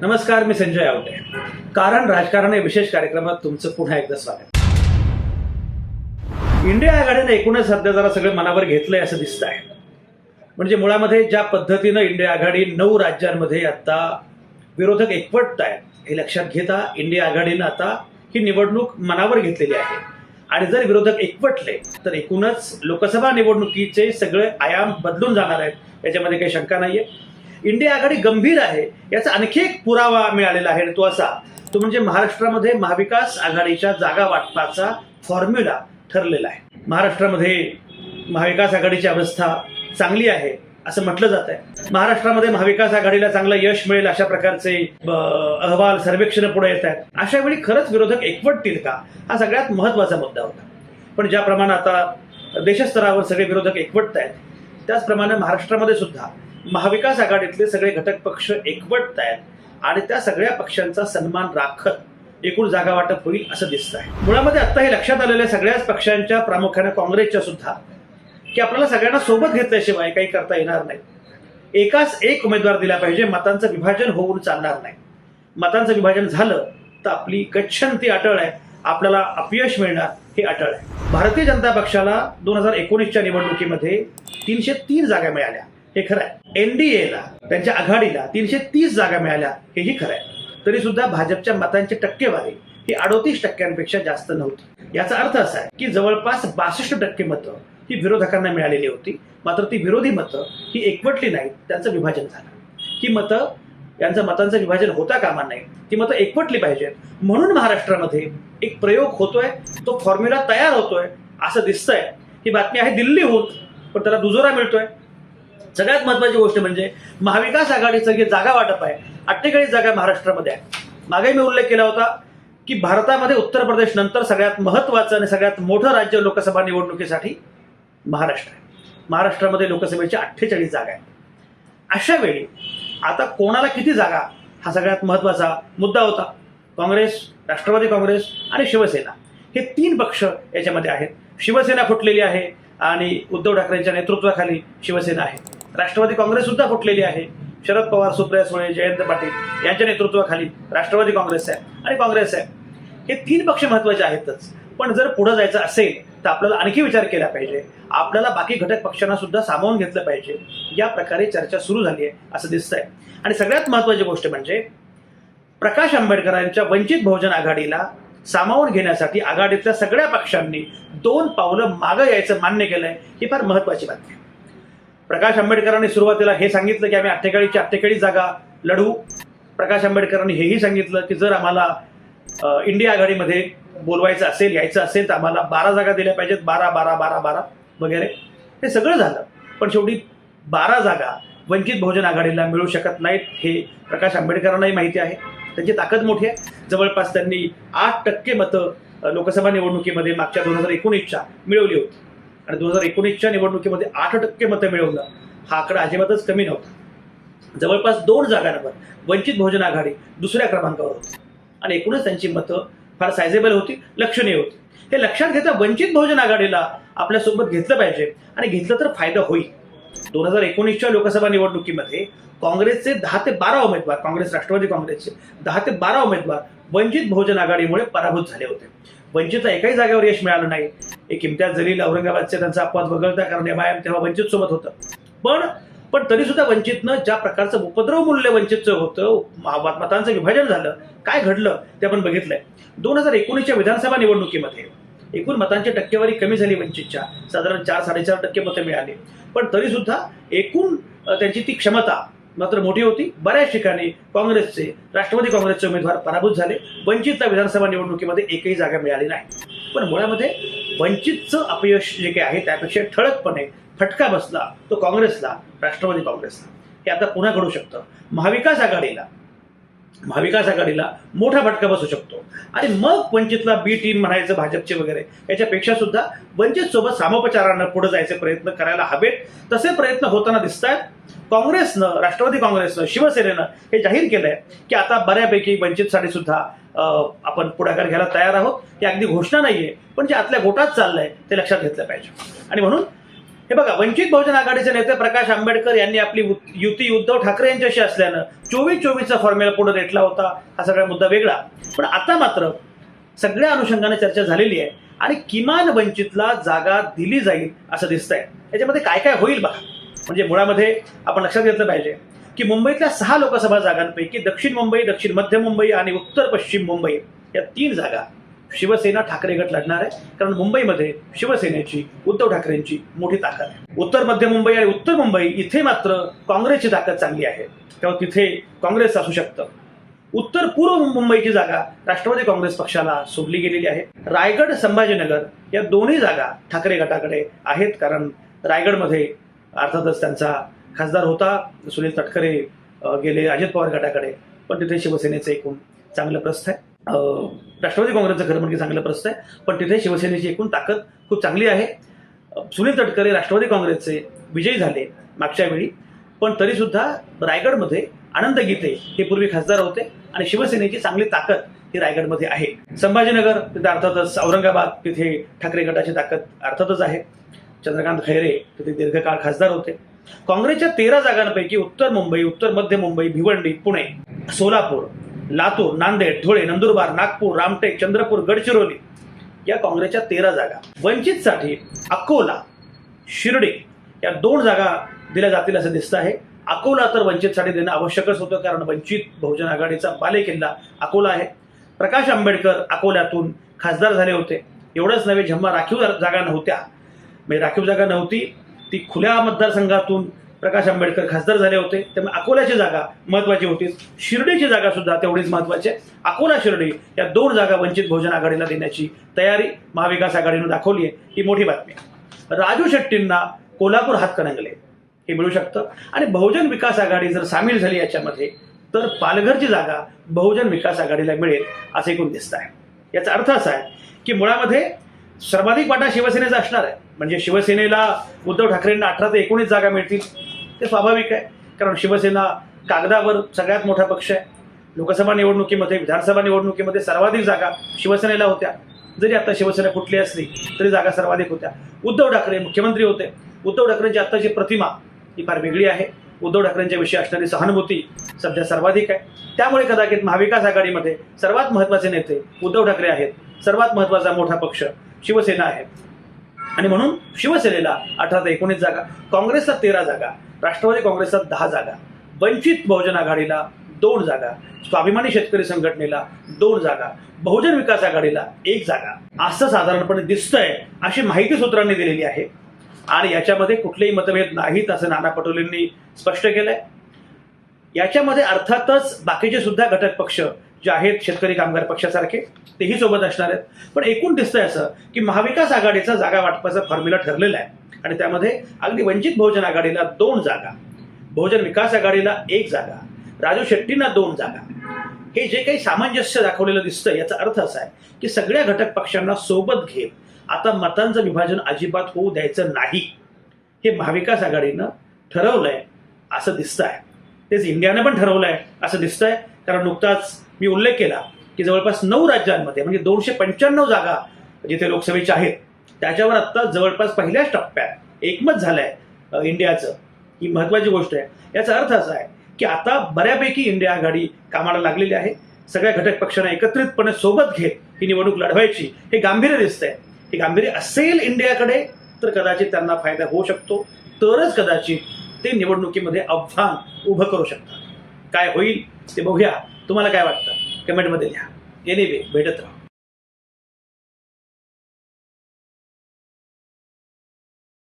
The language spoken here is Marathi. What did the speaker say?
नमस्कार मी संजय आवटे. कारण राजकारण या विशेष कार्यक्रमात तुमचं पुन्हा एकदा स्वागत. इंडिया आघाडीने एकूणच सध्या जरा सगळं मनावर घेतलंय असं दिसत आहे म्हणजे मुळामध्ये ज्या पद्धतीनं इंडिया आघाडी नऊ राज्यांमध्ये आता विरोधक एकवटत आहेत हे लक्षात घेता इंडिया आघाडीनं आता ही निवडणूक मनावर घेतलेली आहे. आणि जर विरोधक एकवटले तर एकूणच लोकसभा निवडणुकीचे सगळे आयाम बदलून जाणार आहेत. याच्यामध्ये काही शंका नाहीये. इंडिया आघाडी गंभीर आहे याचा आणखी एक पुरावा मिळालेला आहे तो असा तो म्हणजे महाराष्ट्रामध्ये महाविकास आघाडीच्या जागा वाटपाचा फॉर्म्युला ठरलेला आहे. महाराष्ट्रामध्ये महाविकास आघाडीची अवस्था चांगली आहे असं म्हटलं जात आहे. महाराष्ट्रामध्ये महाविकास आघाडीला चांगलं यश मिळेल अशा प्रकारचे अहवाल सर्वेक्षण पुढे येत आहेत. अशा वेळी खरंच विरोधक एकवटतील का हा सगळ्यात महत्त्वाचा मुद्दा होता. पण ज्याप्रमाणे आता देशस्तरावर सगळे विरोधक एकवटत आहेत त्याचप्रमाणे महाराष्ट्रामध्ये सुद्धा महाविकास आघाडीतले सगळे घटक पक्ष एकवटत आहेत आणि त्या सगळ्या पक्षांचा सन्मान राखत एकूण जागा वाटप होईल असं दिसत आहे. मुळामध्ये आता हे लक्षात आलेल्या सगळ्याच पक्षांच्या प्रामुख्याने काँग्रेसच्या सुद्धा की आपल्याला सगळ्यांना सोबत घेतल्याशिवाय काही करता येणार नाही. एकाच एक उमेदवार दिला पाहिजे मतांचं विभाजन होऊन चालणार नाही. मतांचं विभाजन झालं तर आपली गच्छंती अटळ आहे. आपल्याला अपयश मिळणार हे अटळ आहे. भारतीय जनता पक्षाला दोन हजार एकोणीसच्या निवडणुकीमध्ये तीनशे तीन जागा मिळाल्या. हे खरं आहे. एनडीएला त्यांच्या आघाडीला तीनशे तीस जागा मिळाल्या हेही खरं आहे. तरी सुद्धा भाजपच्या मतांची टक्केवारी ही अडोतीस टक्क्यांपेक्षा जास्त नव्हती. याचा अर्थ असा आहे की जवळपास बासष्ट टक्के मतं ही विरोधकांना मिळालेली होती. मात्र ती विरोधी मतं ही एकवटली नाहीत त्यांचं विभाजन झालं. ही मतं यांचं मतांचं विभाजन होता कामा नाही ती मतं एकवटली पाहिजेत. म्हणून महाराष्ट्रामध्ये एक प्रयोग होतोय तो फॉर्म्युला तयार होतोय असं दिसतंय. ही बातमी आहे दिल्लीहून पण त्याला दुजोरा मिळतोय. सगळ्यात महत्वाची गोष्ट म्हणजे महाविकास आघाडीचं जे जागा वाटप आहे अठ्ठेचाळीस जागा महाराष्ट्रामध्ये आहे. मागे मी उल्लेख केला होता की भारतामध्ये उत्तर प्रदेश नंतर सगळ्यात महत्वाचं आणि सगळ्यात मोठं राज्य लोकसभा निवडणुकीसाठी महाराष्ट्र आहे. महाराष्ट्रामध्ये लोकसभेची अठ्ठेचाळीस जागा आहेत. अशा वेळी आता कोणाला किती जागा हा सगळ्यात महत्त्वाचा मुद्दा होता? काँग्रेस राष्ट्रवादी काँग्रेस आणि शिवसेना. हे तीन पक्ष याच्यामध्ये आहेत. शिवसेना फुटलेली आहे आणि उद्धव ठाकरेंच्या नेतृत्वाखाली शिवसेना आहे. राष्ट्रवादी काँग्रेस सुद्धा फुटलेली आहे. शरद पवार सुप्रिया सुळे जयंत पाटील यांच्या नेतृत्वाखाली राष्ट्रवादी काँग्रेस आहे आणि काँग्रेस आहे हे तीन पक्ष महत्त्वाचे आहेतच. पण जर पुढे जायचं असेल तर आपल्याला आणखी विचार केला पाहिजे. आपल्याला बाकी घटक पक्षांना सुद्धा सामावून घेतलं पाहिजे. या प्रकारे चर्चा सुरू झाली आहे असं दिसतंय. आणि सगळ्यात महत्वाची गोष्ट म्हणजे प्रकाश आंबेडकरांच्या वंचित बहुजन आघाडीला सामावून घेण्यासाठी आघाडीतल्या सगळ्या पक्षांनी दोन पावलं मागं यायचं मान्य केलंय ही फार महत्वाची बातमी आहे. प्रकाश आंबेडकरांनी सुरुवातीला हे सांगितलं की आम्ही अठ्ठेचाळीसची अठ्ठेचाळीस जागा लढू प्रकाश आंबेडकरांनी हेही सांगितलं की जर आम्हाला इंडिया आघाडीमध्ये बोलवायचं असेल यायचं असेल तर आम्हाला बारा जागा दिल्या पाहिजेत. बारा बारा बारा बारा वगैरे. हे सगळं झालं. पण शेवटी बारा जागा वंचित बहुजन आघाडीला मिळू शकत नाहीत हे प्रकाश आंबेडकरांनाही माहिती आहे. त्यांची ताकद मोठी आहे. जवळपास त्यांनी आठ टक्के मतं लोकसभा निवडणुकीमध्ये मागच्या दोन हजार एकोणीसच्या मिळवली होती. आणि दोन हजार एकोणीसच्या निवडणुकीमध्ये आठ टक्के मतं मिळवलं. हा आकडा अजिबातच कमी नव्हता. जवळपास दोन जागांवर वंचित बहुजन आघाडी दुसऱ्या क्रमांकावर होती. आणि एकूणच त्यांची मतं फार सायझेबल होती लक्षणीय होती. हे लक्षात घेता वंचित बहुजन आघाडीला आपल्यासोबत घेतलं पाहिजे आणि घेतलं तर फायदा होईल. दोन हजार एकोणीसच्या लोकसभा निवडणुकीमध्ये काँग्रेसचे दहा ते बारा उमेदवार काँग्रेस राष्ट्रवादी काँग्रेसचे दहा ते बारा उमेदवार वंचित बहुजन आघाडीमुळे पराभूत झाले होते. वंचितला एकाही जागेवर यश मिळालं नाही. एक इम्तियाज जलील औरंगाबादचे त्यांचा अपवाद वगळता कारण एमआयएम तेव्हा वंचित सोबत होतं. पण पण तरी सुद्धा वंचितनं ज्या प्रकारचं उपद्रव मूल्य वंचितचं होतं मतांचं विभाजन झालं काय घडलं ते आपण बघितलंय. दोन हजार एकोणीसच्या विधानसभा निवडणुकीमध्ये एकूण मतांची टक्केवारी कमी झाली वंचितच्या. साधारण चार साडेचार टक्के मतं मिळाली. पण तरी सुद्धा एकूण त्यांची ती क्षमता मात्र मोठी होती. बऱ्याच ठिकाणी काँग्रेसचे राष्ट्रवादी काँग्रेसचे उमेदवार पराभूत झाले. वंचितला विधानसभा निवडणुकीमध्ये एकही जागा मिळाली नाही. पण मुळामध्ये वंचितचं अपयश जे काही आहे त्यापेक्षा ठळकपणे फटका बसला तो काँग्रेसला राष्ट्रवादी काँग्रेसला. हे आता पुन्हा घडू शकतं महाविकास आघाडीला. महाविकास आघाडीला मोठा फटका बसू शकतो. आणि मग वंचितला बी टीम म्हणायचं भाजपचे वगैरे याच्यापेक्षा सुद्धा वंचित सोबत सामोपचारानं पुढे जायचे प्रयत्न करायला हवेत. तसे प्रयत्न होताना दिसत आहेत काँग्रेसनं राष्ट्रवादी काँग्रेसनं शिवसेनेनं हे जाहीर केलंय की आता बऱ्यापैकी वंचितसाठी सुद्धा आपण पुढाकार घ्यायला तयार आहोत. ही अगदी घोषणा नाहीये पण जे आतल्या गोटात चाललंय ते लक्षात घेतलं पाहिजे. आणि म्हणून हे बघा वंचित बहुजन आघाडीचे नेते प्रकाश आंबेडकर यांनी आपली युती उद्धव ठाकरे यांच्याशी असल्यानं चोवीस चोवीसचा फॉर्म्युला पुढे रेटला होता हा सगळा मुद्दा वेगळा. पण आता मात्र सगळ्या अनुषंगाने चर्चा झालेली आहे आणि किमान वंचितला जागा दिली जाईल असं दिसतंय. याच्यामध्ये काय काय होईल बघा. म्हणजे मुळामध्ये आपण लक्षात घेतलं पाहिजे की मुंबईतल्या सहा लोकसभा जागांपैकी दक्षिण मुंबई दक्षिण मध्य मुंबई आणि उत्तर पश्चिम मुंबई या तीन जागा शिवसेना ठाकरे गट लढणार आहे. कारण मुंबईमध्ये शिवसेनेची उद्धव ठाकरेंची मोठी ताकद आहे. उत्तर मध्य मुंबई आणि उत्तर मुंबई इथे मात्र काँग्रेसची ताकद चांगली आहे. तेव्हा तिथे काँग्रेस असू शकतं. उत्तर पूर्व मुंबईची जागा राष्ट्रवादी काँग्रेस पक्षाला सोडली गेलेली आहे. रायगड संभाजीनगर या दोन्ही जागा ठाकरे गटाकडे आहेत. कारण रायगडमध्ये अर्थातच त्यांचा खासदार होता. सुनील तटकरे गेले अजित पवार गटाकडे. पण तिथे शिवसेनेचं एकूण चांगलं प्रस्थ आहे. राष्ट्रवादी काँग्रेसचं खरं म्हणजे चांगलं प्रस्त आहे. पण तिथे शिवसेनेची एकूण ताकद खूप चांगली आहे. सुनील तटकरे राष्ट्रवादी काँग्रेसचे विजयी झाले मागच्या वेळी. पण तरीसुद्धा रायगडमध्ये आनंद गीते हे पूर्वी खासदार होते आणि शिवसेनेची चांगली ताकद ही रायगडमध्ये आहे. संभाजीनगर तिथे अर्थातच औरंगाबाद तिथे ठाकरे गटाची ताकद अर्थातच आहे. चंद्रकांत खैरे तिथे दीर्घकाळ खासदार होते. काँग्रेसच्या तेरा जागांपैकी उत्तर मुंबई उत्तर मध्य मुंबई भिवंडी पुणे सोलापूर लातूर नांदेड धुळे नंदुरबार नागपूर रामटेक चंद्रपूर गडचिरोली या काँग्रेसच्या तेरा जागा. वंचितसाठी अकोला शिर्डी या दोन जागा दिल्या जातील असं दिसतं आहे. अकोला तर वंचितसाठी देणं आवश्यकच होतं कारण वंचित बहुजन आघाडीचा बालेकिल्ला अकोला आहे. प्रकाश आंबेडकर अकोल्यातून खासदार झाले होते. एवढंच नव्हे जेव्हा राखीव जागा नव्हत्या. म्हणजे राखीव जागा नव्हती ती खुल्या मतदारसंघातून प्रकाश आंबेडकर खासदार झाले होते. त्यामुळे अकोल्याची जागा महत्वाची होती. शिर्डीची जागा सुद्धा तेवढीच महत्वाची आहे. अकोला शिर्डी या दोन जागा वंचित बहुजन आघाडीला देण्याची तयारी महाविकास आघाडीनं दाखवली आहे. ही मोठी बातमी आहे. राजू शेट्टींना कोल्हापूर हातकणंगले हे मिळू शकतं. आणि बहुजन विकास आघाडी जर सामील झाली याच्यामध्ये तर पालघरची जागा बहुजन विकास आघाडीला मिळेल असं एकूण दिसत आहे याचा अर्थ असा आहे की मुळामध्ये सर्वाधिक वाटा शिवसेनेचा असणार आहे. म्हणजे शिवसेनेला उद्धव ठाकरेंना अठरा ते एकोणीस जागा मिळतील ते स्वाभाविक आहे. कारण शिवसेना कागदावर सगळ्यात मोठा पक्ष आहे. लोकसभा निवडणुकीमध्ये विधानसभा निवडणुकीमध्ये सर्वाधिक जागा शिवसेनेला होत्या. जरी आता शिवसेना कुठली असली तरी जागा सर्वाधिक होत्या. उद्धव ठाकरे मुख्यमंत्री होते. उद्धव ठाकरेंची आत्ताची प्रतिमा ही फार वेगळी आहे. उद्धव ठाकरेंच्या विषयी असणारी सहानुभूती सध्या सर्वाधिक आहे. त्यामुळे कदाचित महाविकास आघाडीमध्ये सर्वात महत्त्वाचे नेते उद्धव ठाकरे आहेत. सर्वात महत्त्वाचा मोठा पक्ष शिवसेना आहे. आणि म्हणून शिवसेनेला अठरा ते एकोणीस जागा काँग्रेसला तेरा जागा राष्ट्रवादी काँग्रेसला दहा जागा वंचित बहुजन आघाडीला दोन जागा स्वाभिमानी शेतकरी संघटनेला दोन जागा बहुजन विकास आघाडीला एक जागा. असं साधारणपणे दिसतंय अशी माहिती सूत्रांनी दिलेली आहे. आणि याच्यामध्ये कुठलेही मतभेद नाहीत असं नाना पटोलेंनी स्पष्ट केलंय. याच्यामध्ये अर्थातच बाकीचे सुद्धा घटक पक्ष जे आहेत शेतकरी कामगार पक्षासारखे तेही सोबत असणार आहेत. पण एकूण दिसतंय असं की महाविकास आघाडीचा जागा वाटपाचा फॉर्म्युला ठरलेला आहे. आणि त्यामध्ये अगदी वंचित बहुजन आघाडीला दोन जागा बहुजन विकास आघाडीला एक जागा राजू शेट्टींना दोन जागा. हे जे काही सामंजस्य दाखवलेलं दिसतं याचा अर्थ असा आहे की सगळ्या घटक पक्षांना सोबत घेत आता मतांचं विभाजन अजिबात होऊ द्यायचं नाही हे महाविकास आघाडीनं ठरवलंय असं दिसतं आहे तेच इंडियानं पण ठरवलंय असं दिसतंय. कारण नुकताच मी उल्लेख केला की जवळपास नऊ राज्यांमध्ये म्हणजे दोनशे पंच्याण्णव जागा जिथे लोकसभेच्या आहेत त्याच्यावर आत्ता जवळपास पहिल्याच टप्प्यात एकमत झालंय इंडियाचं. ही महत्वाची गोष्ट आहे. याचा अर्थ असा आहे की आता बऱ्यापैकी इंडिया आघाडी कामाला लागलेली आहे. सगळ्या घटक पक्षांना एकत्रितपणे सोबत घेत ही निवडणूक लढवायची हे गांभीर्य दिसतंय. हे गांभीर्य असेल इंडियाकडे तर कदाचित त्यांना फायदा होऊ शकतो. तरच कदाचित ते निवडणुकीमध्ये आव्हान उभं करू शकतात. काय होईल ते बघूया. तुम्हाला काय वाटतं? कमेंटमध्ये लिहा. एनिवे भेटत राहा.